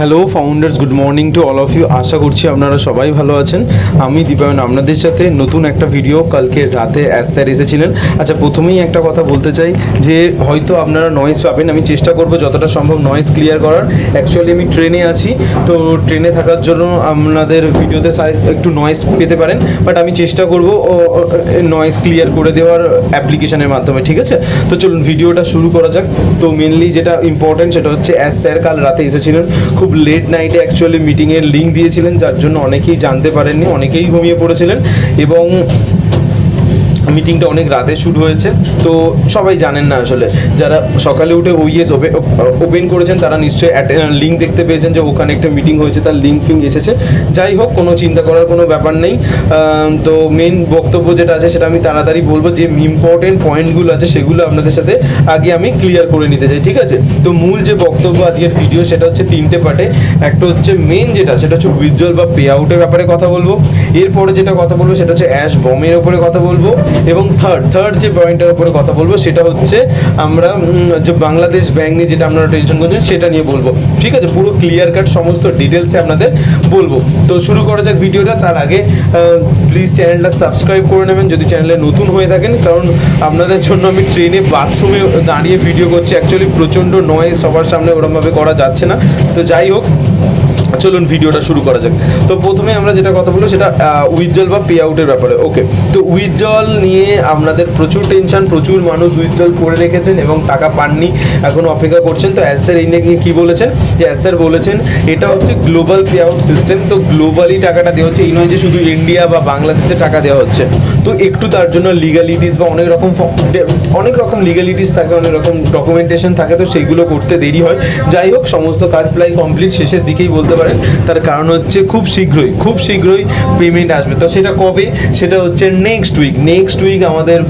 Hello founders good morning to all of you আশা করছি আপনারা সবাই ভালো আছেন। আমি দীপায়ন, আপনাদের সাথে নতুন একটা ভিডিও কালকে রাতে অ্যাজ স্যার এসেছিলেন। আচ্ছা প্রথমেই একটা কথা বলতে চাই যে, হয়তো আপনারা নয়েজ পাবেন। আমি চেষ্টা করব যতটা সম্ভব নয়েজ ক্লিয়ার করার। অ্যাকচুয়ালি আমি ট্রেনে আছি, তো ট্রেনে থাকার জন্য আপনাদের ভিডিওতে একটু নয়েজ পেতে পারেন। বাট আমি চেষ্টা করব নয়েজ ক্লিয়ার করে দেওয়ার অ্যাপ্লিকেশনের মাধ্যমে, ঠিক আছে? তো চলুন ভিডিওটা শুরু করা যাক। তো মেনলি যেটা ইম্পর্টেন্ট সেটা হচ্ছে অ্যাজ স্যার কাল রাতে এসেছিলেন। খুব লেট নাইটে অ্যাকচুয়ালি মিটিংয়ের লিঙ্ক দিয়েছিলেন, যার জন্য অনেকেই জানতে পারেননি, অনেকেই ঘুমিয়ে পড়েছিলেন এবং মিটিংটা অনেক রাতে শুরু হয়েছে। তো সবাই জানেন না আসলে। যারা সকালে উঠে ওইএস ওপেন করেছেন, তারা নিশ্চয়ই লিঙ্ক দেখতে পেয়েছেন যে ওখানে একটা মিটিং হয়েছে, তার লিঙ্ক ফিঙ্ক এসেছে। যাই হোক, কোনো চিন্তা করার কোনো ব্যাপার নেই। তো মেন বক্তব্য যেটা আছে, সেটা আমি তাড়াতাড়ি বলব যে ইম্পর্টেন্ট পয়েন্টগুলো আছে, সেগুলো আপনাদের সাথে আগে আমি ক্লিয়ার করে নিতে চাই, ঠিক আছে? তো মূল যে বক্তব্য আজকের ভিডিও সেটা হচ্ছে তিনটে পার্টে। একটা হচ্ছে মেন যেটা, সেটা হচ্ছে উইথড্রল বা পে আউটের ব্যাপারে কথা বলব। এরপরে যেটা কথা বলব, সেটা হচ্ছে অ্যাশ বমের ওপরে কথা বলব। এবং থার্ড থার্ড যে পয়েন্টের উপরে কথা বলব সেটা হচ্ছে আমরা যে বাংলাদেশ ব্যাংক নিয়ে যেটা আপনারা টেনশন করছেন সেটা নিয়ে বলব। ঠিক আছে? পুরো ক্লিয়ার কাট সমস্ত ডিটেলসে আপনাদের বলব। তো শুরু করা যাক ভিডিওটা। তার আগে প্লিজ চ্যানেলটা সাবস্ক্রাইব করে নেবেন যদি চ্যানেলে নতুন হয়ে থাকেন। কারণ আপনাদের জন্য আমি ট্রেনে বাথরুমে দাঁড়িয়ে ভিডিও করছি। অ্যাকচুয়ালি প্রচণ্ড নয়েজ সবার সামনে ওরমভাবে করা যাচ্ছে না। তো যাই হোক চলুন ভিডিওটা শুরু করা যাক। তো প্রথমে আমরা যেটা কথা বলব সেটা উইথড্রল বা পে আউটের ব্যাপারে। ওকে তো উইথড্রল নিয়ে আপনাদের প্রচুর টেনশন প্রচুর মানুষ উইথড্রল করে রেখেছেন এবং টাকা পাননি, এখনও অপেক্ষা করছেন। তো এই নিয়ে কী বলেছেন? যে অ্যাজ স্যার বলেছেন, এটা হচ্ছে গ্লোবাল পে আউট সিস্টেম তো গ্লোবালি টাকাটা দেওয়া হচ্ছে, এই নয় যে শুধু ইন্ডিয়া বা বাংলাদেশে টাকা দেওয়া হচ্ছে। তো একটু তার জন্য লিগালিটিস বা অনেক রকম অনেক রকম লিগালিটিস থাকে, অনেক রকম ডকুমেন্টেশন থাকে, তো সেইগুলো করতে দেরি হয়। যাই হোক, সমস্ত কার ফ্লাই কমপ্লিট শেষের দিকেই বলতে পারেন তার কারণ হচ্ছে খুব শীঘ্রই খুব শীঘ্রই পেমেন্ট আসবে। তো সেটা কবে? সেটা হচ্ছে নেক্সট উইক নেক্সট উইক আমাদের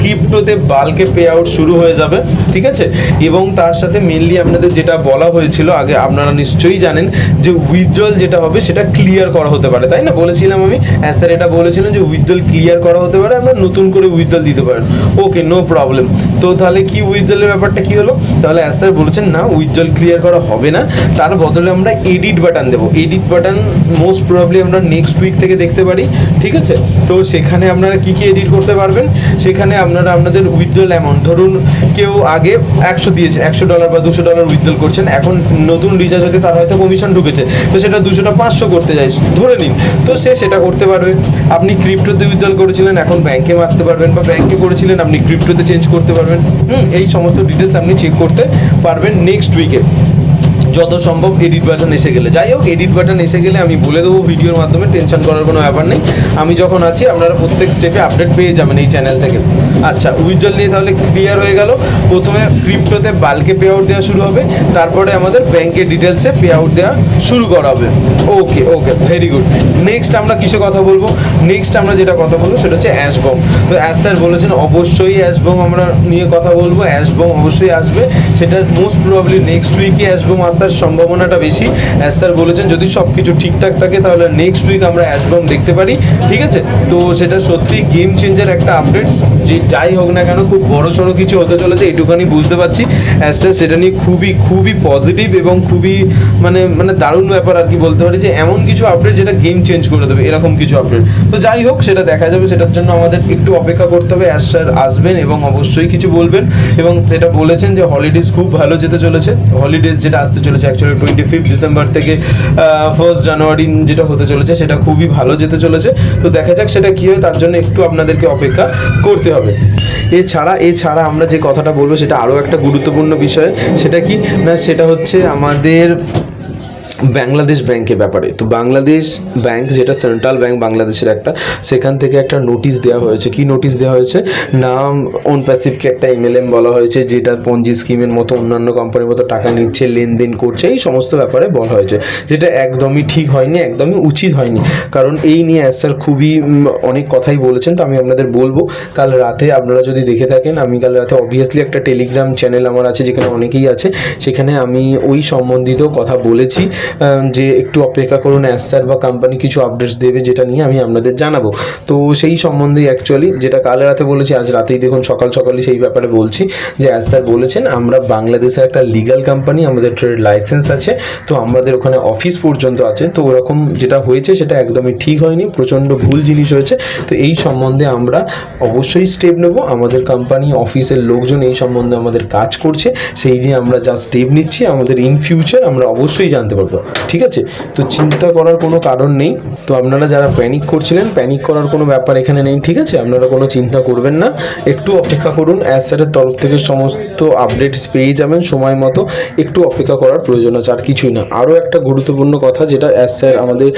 ক্রিপ্টোতে বাল্কে পে আউট শুরু হয়ে যাবে, ঠিক আছে? এবং তার সাথে মেনলি আপনাদের যেটা বলা হয়েছিল, আগে আপনারা নিশ্চয়ই জানেন যে উইথড্রল যেটা হবে, সেটা ক্লিয়ার করা হতে পারে, তাই না? বলেছিলাম আমি হ্যাঁ স্যার এটা বলেছিলাম যে উইথড্রল ক্লিয়ার করা হতে পারে, আপনারা নতুন করে উইথড্রল দিতে পারেন। ওকে নো প্রবলেম তো তাহলে কি উইথড্রলের ব্যাপারটা কি হলো? তাহলে অ্যাজ স্যার বলেছেন, না উইথড্রল ক্লিয়ার করা হবে না। তার বদলে আমরা এডিট বাটন দেবো। এডিট বাটন মোস্ট প্রবলি আমরা নেক্সট উইক থেকে দেখতে পারি, ঠিক আছে? তো সেখানে আপনারা কী কী এডিট করতে পারবেন? সেখানে আপনারা আপনাদের উইথড্রল অ্যামাউন্ট ধরুন কেউ আগে একশো দিয়েছে, একশো ডলার বা দুশো ডলার উইথড্রল করছেন, এখন নতুন রিচার্জ হতে তার হয়তো কমিশন ঢুকেছে, তো সেটা দুশোটা পাঁচশো করতে যায় ধরে নিন। তো সে সেটা করতে পারবে। আপনি ক্রিপ্টোতে উইথড্রল করেছিলেন, এখন ব্যাংকে মারতে পারবেন বা ব্যাংকে করেছিলেন, আপনি ক্রিপ্টোতে চেঞ্জ করতে পারবেন। হুম, এই সমস্ত ডিটেলস আপনি চেক করতে পারবেন নেক্সট উইকে যত সম্ভব এডিট বাটন এসে গেলে। যাই হোক এডিট বাটন এসে গেলে আমি বলে দেবো ভিডিওর মাধ্যমে টেনশন করার কোনো ব্যাপার নেই। আমি যখন আছি, আপনারা প্রত্যেক স্টেপে আপডেট পেয়ে যাবেন এই চ্যানেল থেকে। আচ্ছা উইথড্রল নিয়ে তাহলে ক্লিয়ার হয়ে গেল। প্রথমে ক্রিপ্টোতে বাল্কে পে আউট দেওয়া শুরু হবে। তারপরে আমাদের ব্যাংকের ডিটেলসে পে আউট দেওয়া শুরু করা হবে। Okay okay very good next আমরা কিসে কথা বলব? নেক্সট আমরা যেটা কথা বলব সেটা হচ্ছে অ্যাশবম তো অ্যাজ স্যার বলেছেন, অবশ্যই অ্যাশবম আমরা নিয়ে কথা বলব। অ্যাশবম অবশ্যই আসবে। সেটা মোস্ট প্রবাবলি নেক্সট উইকে অ্যাশবম আসার সম্ভাবনাটা বেশি। অ্যাজ স্যার বলেছেন যদি সব কিছু ঠিকঠাক থাকে, তাহলে নেক্সট উইক আমরা অ্যাশবম দেখতে পারি। ঠিক আছে? তো সেটা সত্যি গেম চেঞ্জের একটা আপডেট যে যাই হোক না কেন, খুব বড় সড়ো কিছু হতে চলেছে এটুখানি বুঝতে পারছি। অ্যাজ স্যার, সেটা নিয়ে খুবই খুবই পজিটিভ এবং খুবই মানে মানে দারুণ ব্যাপার আর কি বলতে পারি যে, এমন কিছু আপডেট যেটা গেম চেঞ্জ করে দেবে, এরকম কিছু আপডেট তো যাই হোক, সেটা দেখা যাবে, সেটার জন্য আমাদের একটু অপেক্ষা করতে হবে। অ্যাজ স্যার আসবেন এবং অবশ্যই কিছু বলবেন। এবং সেটা বলেছেন যে হলিডেজ খুব ভালো যেতে চলেছে। হলিডেজ যেটা আসতে চলেছে অ্যাকচুয়ালি টোয়েন্টি ফিফথ ডিসেম্বর থেকে ফার্স্ট জানুয়ারি যেটা হতে চলেছে সেটা খুবই ভালো যেতে চলেছে। তো দেখা যাক সেটা কী হয়, তার জন্য একটু আপনাদেরকে অপেক্ষা করতে হবে। এছাড়া এছাড়া আমরা যে কথাটা বলব সেটা আরও একটা গুরুত্বপূর্ণ বিষয়, সেটা কি? না, সেটা হচ্ছে আমাদের বাংলাদেশ ব্যাংকের ব্যাপারে। তো বাংলাদেশ ব্যাংক যেটা সেন্ট্রাল ব্যাংক বাংলাদেশের একটা, সেখান থেকে একটা নোটিশ দেওয়া হয়েছে। কি নোটিশ দেওয়া হয়েছে? নাম অন প্যাসিভকে একটা এমএলএম বলা হয়েছে, যেটা পঞ্জি স্কিমের মতো অন্যান্য কোম্পানির মতো টাকা নিচ্ছে, লেনদেন করছে, এই সমস্ত ব্যাপারে বলা হয়েছে। যেটা একদমই ঠিক হয়নি, একদমই উচিত হয়নি। কারণ এই নিয়ে অ্যাজ স্যার খুবই অনেক কথাই বলেছেন, তো আমি আপনাদের বলব, কাল রাতে আপনারা যদি দেখে থাকেন, আমি কাল রাতে অবভিয়াসলি একটা টেলিগ্রাম চ্যানেল আমার আছে, যেখানে অনেকেই আছে, সেখানে আমি ওই সম্বন্ধিত কথা বলেছি। যে একটু অপেক্ষা করুন অ্যাস স্যার বা কোম্পানি কিছু আপডেটস দেবে যেটা নিয়ে আমি আপনাদের জানাব। তো সেই সম্বন্ধে অ্যাকচুয়ালি যেটা কাল রাতে বলেছি, আজ রাতেই দেখুন সকাল সকালই সেই ব্যাপারে বলছি যে অ্যাস স্যার বলেছেন, আমরা বাংলাদেশের একটা লিগাল কোম্পানি আমাদের ট্রেড লাইসেন্স আছে, তো আমাদের ওখানে অফিস পর্যন্ত আছে। তো ওরকম যেটা হয়েছে সেটা একদমই ঠিক হয়নি, প্রচণ্ড ভুল জিনিস হয়েছে। তো এই সম্বন্ধে আমরা অবশ্যই স্টেপ নেব। আমাদের কোম্পানি অফিসের লোকজন এই সম্বন্ধে আমাদের কাজ করছে। সেই নিয়ে আমরা যা স্টেপ নিচ্ছি, আমাদের ইন ফিউচার আমরা অবশ্যই জানতে পারব। ঠিক আছে? তো চিন্তা করার কোনো কারণ নেই। তো আপনারা যারা প্যানিক করছিলেন প্যানিক করার কোনো ব্যাপার এখানে নেই, ঠিক আছে? আপনারা কোনো চিন্তা করবেন না। একটু অপেক্ষা করুন অ্যাজ স্যারের তরফ থেকে সমস্ত আপডেটস পেয়ে যাবেন সময় মতো। একটু অপেক্ষা করার প্রয়োজন আছে, আর কিছুই না। আরও একটা গুরুত্বপূর্ণ কথা যেটা অ্যাজ স্যার আমাদের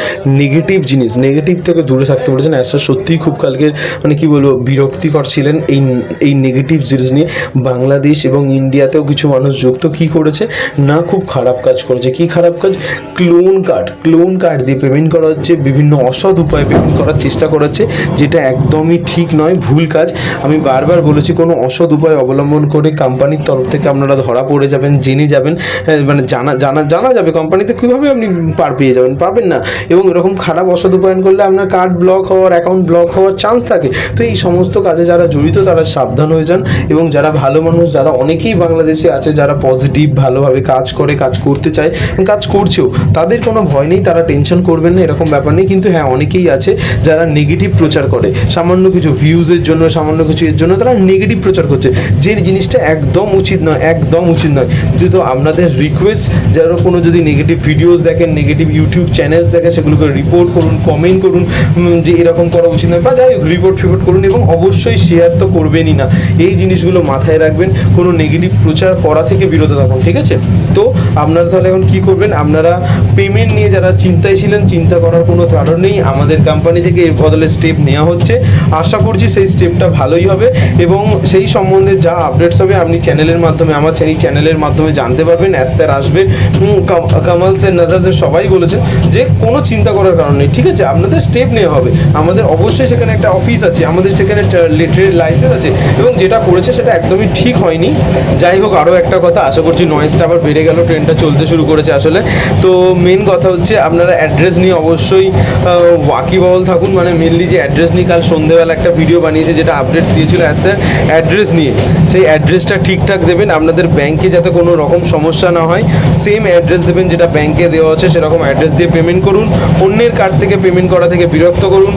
নেগেটিভ জিনিস নেগেটিভ থেকে দূরে থাকতে বলেছেন। অ্যাজ স্যার সত্যিই খুব কালকে মানে কি বলব, বিরক্তিকর ছিলেন এই এই নেগেটিভ জিনিস নিয়ে। বাংলাদেশ এবং ইন্ডিয়াতেও কিছু মানুষ যুক্ত। কি করেছে? না, খুব খারাপ কাজ করেছে। কি খারাপ কাজ? ক্লোন কার্ড ক্লোন কার্ড দিয়ে পেমেন্ট করা হচ্ছে বিভিন্ন অসৎ উপায়ে পেমেন্ট করার চেষ্টা করা হচ্ছে যেটা একদমই ঠিক নয় ভুল কাজ। আমি বারবার বলেছি কোনো অসৎ উপায় অবলম্বন করে কোম্পানির তরফ থেকে আপনারা ধরা পড়ে যাবেন জেনে যাবেন হ্যাঁ, মানে জানা জানা জানা যাবে কোম্পানিতে কীভাবে আপনি পার পেয়ে যাবেন পাবেন না। এবং এরকম খারাপ অসৎ উপায়ন করলে আপনার কার্ড ব্লক হওয়ার অ্যাকাউন্ট ব্লক হওয়ার চান্স থাকে। তো এই সমস্ত কাজে যারা জড়িত তারা সাবধান হয়ে যান এবং যারা ভালো মানুষ যারা অনেকেই বাংলাদেশে আছে যারা পজিটিভ ভালোভাবে কাজ করে কাজ করতে চায় কাজ কাজ করছেও তাদের কোনো ভয় নেই, তারা টেনশন করবেন না, এরকম ব্যাপার নেই। কিন্তু হ্যাঁ অনেকেই আছে যারা নেগেটিভ প্রচার করে। সামান্য কিছু ভিউজের জন্য, সামান্য কিছু এর জন্য তারা নেগেটিভ প্রচার করছে। যে জিনিসটা একদম উচিত নয়, একদম উচিত নয়। যেহেতু আপনাদের রিকোয়েস্ট যারা কোনো যদি নেগেটিভ ভিডিওস দেখেন নেগেটিভ ইউটিউব চ্যানেলস দেখেন, সেগুলোকে রিপোর্ট করুন কমেন্ট করুন যে এরকম করা উচিত নয়, বা যাই হোক রিপোর্ট ফিপোর্ট করুন এবং অবশ্যই শেয়ার তো করবেনই না। এই জিনিসগুলো মাথায় রাখবেন, কোনো নেগেটিভ প্রচার করা থেকে বিরত থাকুন, ঠিক আছে? তো আপনারা তাহলে এখন কি করবেন? আপনারা পেমেন্ট নিয়ে যারা চিন্তায় ছিলেন, চিন্তা করার কোনো কারণ নেই। আমাদের কোম্পানি থেকে এর বদলে স্টেপ নেওয়া হচ্ছে। আশা করছি সেই স্টেপটা ভালোই হবে এবং সেই সম্বন্ধে যা আপডেটস হবে আপনি চ্যানেলের মাধ্যমে, আমার এই চ্যানেলের মাধ্যমে জানতে পারবেন। অ্যাস স্যার আসবে। কামাল স্যার নাজার স্যার সবাই বলেছেন যে কোনো চিন্তা করার কারণ নেই। ঠিক আছে, আপনাদের স্টেপ নেওয়া হবে। আমাদের অবশ্যই সেখানে একটা অফিস আছে, আমাদের সেখানে লিটারের লাইসেন্স আছে এবং যেটা করেছে সেটা একদমই ঠিক হয়নি। যাই হোক আরও একটা কথা, আশা করছি নয়েজটা আবার বেড়ে গেল ট্রেনটা চলতে শুরু করেছে আসলে। তো মেন কথা হচ্ছে আপনারা অ্যাড্রেস নিয়ে অবশ্যই ওয়াকিবহল থাকুন। মানে মেনলি যে অ্যাড্রেস নিয়ে কাল সন্ধেবেলা একটা ভিডিও বানিয়েছে যেটা আপডেটস দিয়েছিল অ্যাজ স্যার অ্যাড্রেস নিয়ে। সেই অ্যাড্রেসটা ঠিকঠাক দেবেন। আপনাদের ব্যাংকে যাতে কোনো রকম সমস্যা না হয় সেম অ্যাড্রেস দেবেন যেটা ব্যাংকে দেওয়া আছে, সেরকম অ্যাড্রেস দিয়ে পেমেন্ট করুন। অন্যের কার্ড থেকে পেমেন্ট করা থেকে বিরক্ত করুন।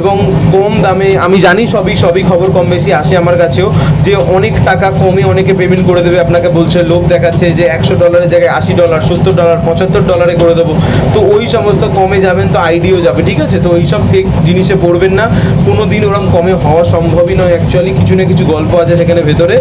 এবং কম দামে, আমি জানি সবই সবই খবর কম বেশি আসে আমার কাছেও, যে অনেক টাকা কমে অনেকে পেমেন্ট করে দেবে। আপনাকে বলছে, লোভ দেখাচ্ছে যে একশো ডলারের জায়গায় আশি ডলার সত্তর ডলার পঁচাত্তর ডলারে করে দেবো। তো ওই সমস্ত কমে যাবেন, তো আইডিও যাবে, ঠিক আছে? তো ওই সব ফেক জিনিসে পড়বেন না। কোনো দিন ওরকম কমে হওয়া সম্ভবই নয় অ্যাকচুয়ালি কিছু না কিছু গল্প আছে সেখানে ভেতরে।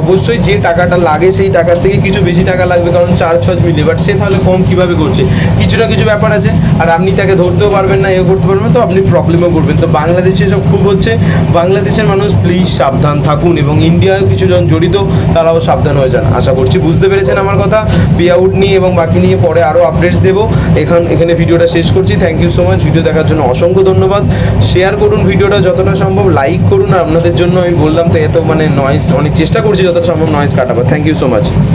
অবশ্যই যে টাকাটা লাগে সেই টাকার থেকে কিছু বেশি টাকা লাগবে, কারণ চার্জ ফার্জ মিলে। বাট সে তাহলে কম কীভাবে করছে? কিছু না কিছু ব্যাপার আছে। আর আপনি তাকে ধরতেও পারবেন না, এও করতে পারবেন তো আপনি প্রবলেমও করবেন। তো বাংলাদেশে সব খুব হচ্ছে। বাংলাদেশের মানুষ প্লিজ সাবধান থাকুন এবং ইন্ডিয়ায় কিছু জন জড়িত, তারাও সাবধান হয়ে যান। আশা করছি বুঝতে পেরেছেন আমার কথা। পে আউট নিয়ে এবং বাকি নিয়ে পরে আরও আপডেটস দেবো। এখান, এখানে ভিডিওটা শেষ করছি। Thank you so much video দেখার জন্য অসংখ্য ধন্যবাদ। শেয়ার করুন ভিডিওটা যতটা সম্ভব। লাইক করুন। আর আপনাদের জন্য আমি বললাম তো এত মানে নয়েস অনেক চেষ্টা করছি যতটা সম্ভব noise কাটাবার। Thank you so much